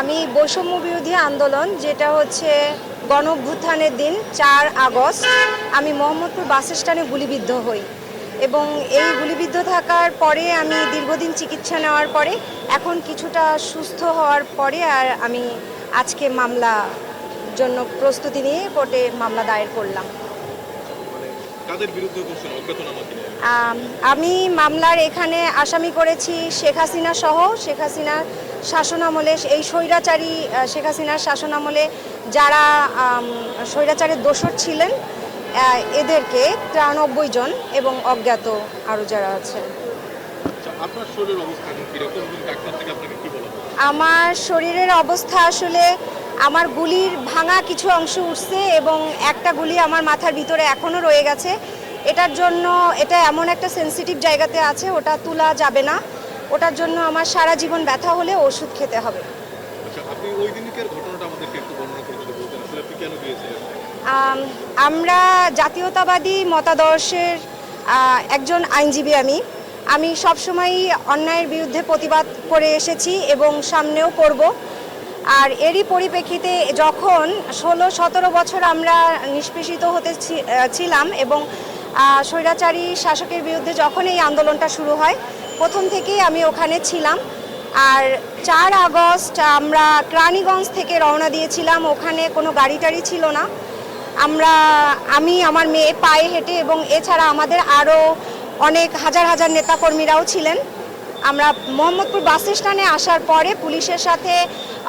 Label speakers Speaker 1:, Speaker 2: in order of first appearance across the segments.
Speaker 1: আমি বৈষম্য বিরোধী আন্দোলন, যেটা হচ্ছে গণ অভ্যুত্থানের দিন, চার আগস্ট, আমি মোহাম্মদপুর বাস স্ট্যান্ডে গুলিবিদ্ধ হই। এবং এই গুলিবিদ্ধ থাকার পরে আমি দীর্ঘদিন চিকিৎসা নেওয়ার পরে, এখন কিছুটা সুস্থ হওয়ার পরে আর আমি আজকে মামলা জন্য প্রস্তুতি নিয়ে কোর্টে মামলা দায়ের করলাম।
Speaker 2: কাদের বিরুদ্ধে করছেন অজ্ঞাতনামা
Speaker 1: আমি মামলার এখানে আসামি করেছি শেখ হাসিনা সহ। শেখ হাসিনার শাসনামলে এই স্বৈরাচারী শেখ হাসিনার শাসনামলে যারা স্বৈরাচারের দোষর ছিলেন এদেরকে তিরানব্বই জন এবং অজ্ঞাত আরও যারা আছে।
Speaker 2: আচ্ছা?
Speaker 1: আমার শরীরের অবস্থা আসলে আমার গুলির ভাঙা কিছু অংশ উঠছে এবং একটা গুলি আমার মাথার ভিতরে এখনও রয়ে গেছে। এটার জন্য এটা এমন একটা সেনসিটিভ জায়গাতে আছে ওটা তোলা যাবে না। ওটার জন্য আমার সারা জীবন ব্যথা হলে ওষুধ খেতে হবে।
Speaker 2: আচ্ছা
Speaker 1: আমরা জাতীয়তাবাদী মতাদর্শের একজন আইনজীবী আমি। আমি সবসময়ই অন্যায়ের বিরুদ্ধে প্রতিবাদ করে এসেছি এবং সামনেও করব। আর এরই পরিপ্রেক্ষিতে যখন ষোলো, সতেরো বছর আমরা নিষ্পেষিত হতে ছিলাম এবং স্বৈরাচারী শাসকের বিরুদ্ধে যখন এই আন্দোলনটা শুরু হয়, প্রথম থেকেই আমি ওখানে ছিলাম। আর চার আগস্ট আমরা ক্রানীগঞ্জ থেকে রওনা দিয়েছিলাম। ওখানে কোনো গাড়ি টাড়ি ছিল না। আমরা, আমি, আমার মেয়ে পায়ে হেঁটে এবং এছাড়া আমাদের আরও অনেক হাজার হাজার নেতাকর্মীরাও ছিলেন। আমরা মোহাম্মদপুর বাস স্ট্যান্ডে আসার পরে পুলিশের সাথে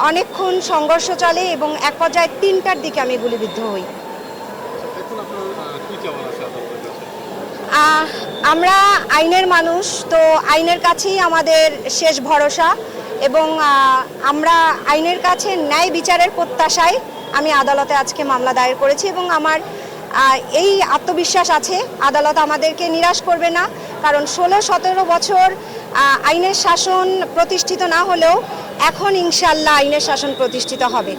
Speaker 1: অনেকক্ষণ সংঘর্ষ চলে এবং এক পর্যায়ে তিনটার দিকে আমি গুলিবিদ্ধ হই।
Speaker 2: আচ্ছা,
Speaker 1: আমরা আইনের মানুষ তো আইনের কাছেই আমাদের শেষ ভরসা এবং আমরা আইনের কাছে ন্যায় বিচারের প্রত্যাশায় আমি আদালতে আজকে মামলা দায়ের করেছি এবং আমার এই আত্মবিশ্বাস আছে। আদালত আমাদেরকে নিরাশ করবে না কারণ ষোলো সতেরো বছর আইনের শাসন প্রতিষ্ঠিত না হলেও এখন ইনশাল্লাহ আইনের শাসন প্রতিষ্ঠিত হবে।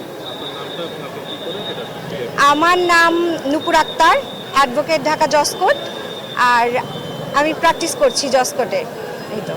Speaker 1: আমার নাম নুপুর আক্তার, অ্যাডভোকেট ঢাকা জসকোট আর আমি প্র্যাকটিস করছি জসকোটে এই তো।